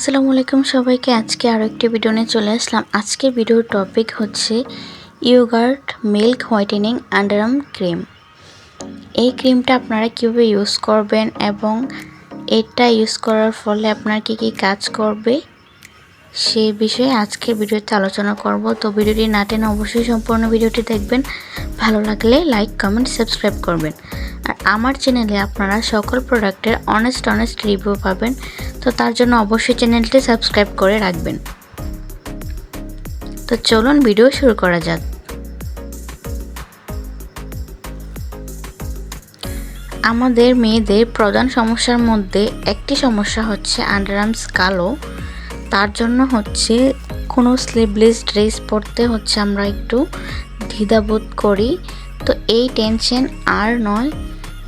আসসালামু আলাইকুম সবাইকে। আজকে আরও একটি ভিডিও নিয়ে চলে আসলাম। আজকের ভিডিওর টপিক হচ্ছে yogurt milk whitening underarm cream এই ক্রিমটা আপনারা কীভাবে ইউজ করবেন এবং এটা ইউজ করার ফলে আপনার কী কী কাজ করবে, সে বিষয়ে আজকের ভিডিওতে আলোচনা করব। তো ভিডিওটি না টেনে অবশ্যই সম্পূর্ণ ভিডিওটি দেখবেন। ভালো লাগলে লাইক কমেন্ট সাবস্ক্রাইব করবেন। আর আমার চ্যানেলে আপনারা সকল প্রোডাক্টের অনেস্ট অনেস্ট রিভিউ পাবেন। তো তার জন্য অবশ্যই চ্যানেলটি সাবস্ক্রাইব করে রাখবেন। তো চলুন ভিডিও শুরু করা যাক। আমাদের মেয়েদের প্রধান সমস্যার মধ্যে একটি সমস্যা হচ্ছে আন্ডারআর্মস কালো। তার জন্য হচ্ছে কোনো স্লিভলেস ড্রেস পরতে হচ্ছে আমরা একটু দ্বিধাবোধ করি। তো এই টেনশন আর নয়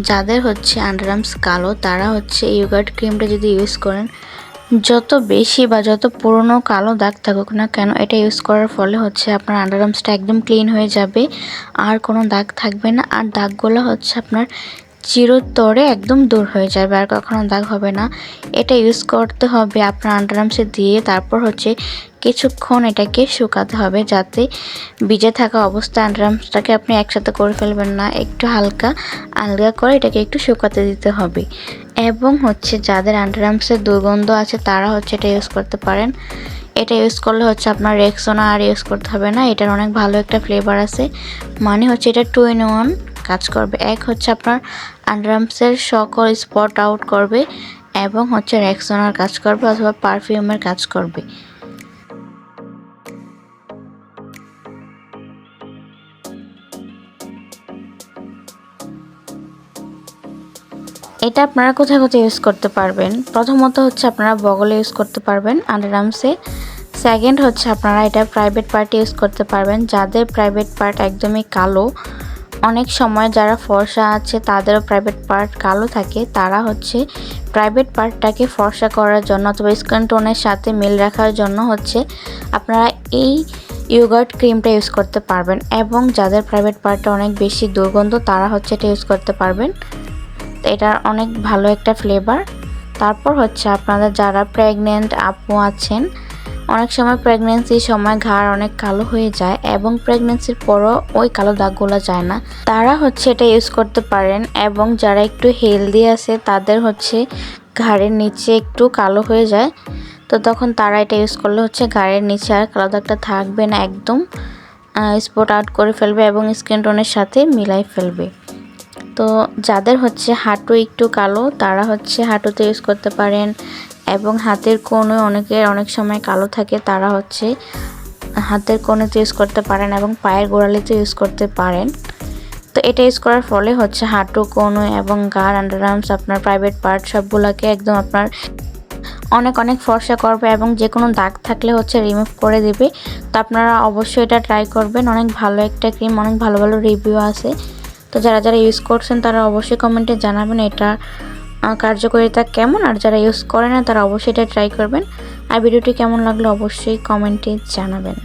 যাদের হচ্ছে আন্ডারআর্মস কালো, তারা হচ্ছে ইয়োগার্ট ক্রিমটা যদি ইউজ করেন, যত বেশি বা যত পুরনো কালো দাগ থাকুক না কেন, এটা ইউজ করার ফলে হচ্ছে আপনার আন্ডারআর্মসটা একদম ক্লিন হয়ে যাবে, আর কোনো দাগ থাকবে না। আর দাগগুলো হচ্ছে আপনার চিরতরে একদম দূর হয়ে যাবে আর কখনো দাগ হবে না। এটা ইউজ করতে হবে আপনার আন্ডারআর্মসে দিয়ে, তারপর হচ্ছে কিছুক্ষণ এটাকে শুকাতে হবে যাতে ভিজে থাকা অবস্থায় আন্ডারআর্মসটাকে আপনি একসাথে করে ফেলবেন না। একটু হালকা, আলগা করে এটাকে একটু শুকাতে দিতে হবে। এবং হচ্ছে যাদের আন্ডারআর্মসের দুর্গন্ধ আছে, তারা হচ্ছে এটা ইউজ করতে পারেন। এটা ইউজ করলে হচ্ছে আপনার রেক্সোনা আর ইউজ করতে হবে না। এটার অনেক ভালো একটা ফ্লেভার আছে। মানে হচ্ছে এটা টু ইন ওয়ান কাজ করবে। এক হচ্ছে আপনার আন্ডারআর্মসের সকল স্পট আউট করবে এবং হচ্ছে রেক্সোনার কাজ করবে অথবা পারফিউমের কাজ করবে। এটা আপনারা কোথায় কোথায় ইউজ করতে পারবেন? প্রথমত হচ্ছে আপনারা বগলে ইউজ করতে পারবেন আন্ডারআর্মসে সেকেন্ড হচ্ছে আপনারা এটা প্রাইভেট পার্টে ইউজ করতে পারবেন। যাদের প্রাইভেট পার্ট একদমই কালো অনেক সময় যারা ফর্সা আছে, তাদেরও প্রাইভেট পার্ট কালো থাকে। তারা হচ্ছে প্রাইভেট পার্টটাকে ফর্সা করার জন্য অথবা স্কিন টোনের সাথে মিল রাখার জন্য হচ্ছে আপনারা এই ইয়োগার্ট ক্রিমটা ইউজ করতে পারবেন এবং যাদের প্রাইভেট পার্টটা অনেক বেশি দুর্গন্ধ, তারা হচ্ছে এটা ইউজ করতে পারবেন। এটার অনেক ভালো একটা ফ্লেভার তারপর হচ্ছে আপনাদের যারা প্রেগনেন্ট আপু আছেন অনেক সময় প্রেগনেন্সির সময় ঘাড় অনেক কালো হয়ে যায় এবং প্রেগনেন্সির পরও ওই কালো দাগগুলো যায় না। তারা হচ্ছে এটা ইউজ করতে পারেন এবং যারা একটু হেলদি আছে, তাদের হচ্ছে ঘাড়ের নিচে একটু কালো হয়ে যায়। তো তখন তারা এটা ইউজ করলে হচ্ছে ঘাড়ের নিচে আর কালো দাগটা থাকবে না, একদম স্পট আউট করে ফেলবে এবং স্কিন টোনের সাথে মিলাই ফেলবে। তো যাদের হচ্ছে হাঁটু একটু কালো, তারা হচ্ছে হাঁটুতে ইউজ করতে পারেন। এবং হাতের কোণে অনেকের অনেক সময় কালো থাকে, তারা হচ্ছে হাতের কোণেতে ইউজ করতে পারেন এবং পায়ের গোড়ালিতে ইউজ করতে পারেন। তো এটা ইউজ করার ফলে হচ্ছে হাঁটু, কোণে এবং গার আন্ডারআর্মস আপনার প্রাইভেট পার্ট সবগুলোকে একদম আপনার অনেক অনেক ফর্সা করবে এবং যে কোনো দাগ থাকলে হচ্ছে রিমুভ করে দেবে। তো আপনারা অবশ্যই এটা ট্রাই করবেন। অনেক ভালো একটা ক্রিম অনেক ভালো ভালো রিভিউ আছে। তো যারা যারা ইউজ করছেন তারা অবশ্যই কমেন্টে জানাবেন এটা কার্যকারিতা কেমন আর যারা ইউজ করে না তারা অবশ্যই এটা ট্রাই করবেন। আর ভিডিওটি কেমন লাগল অবশ্যই কমেন্টে জানাবেন।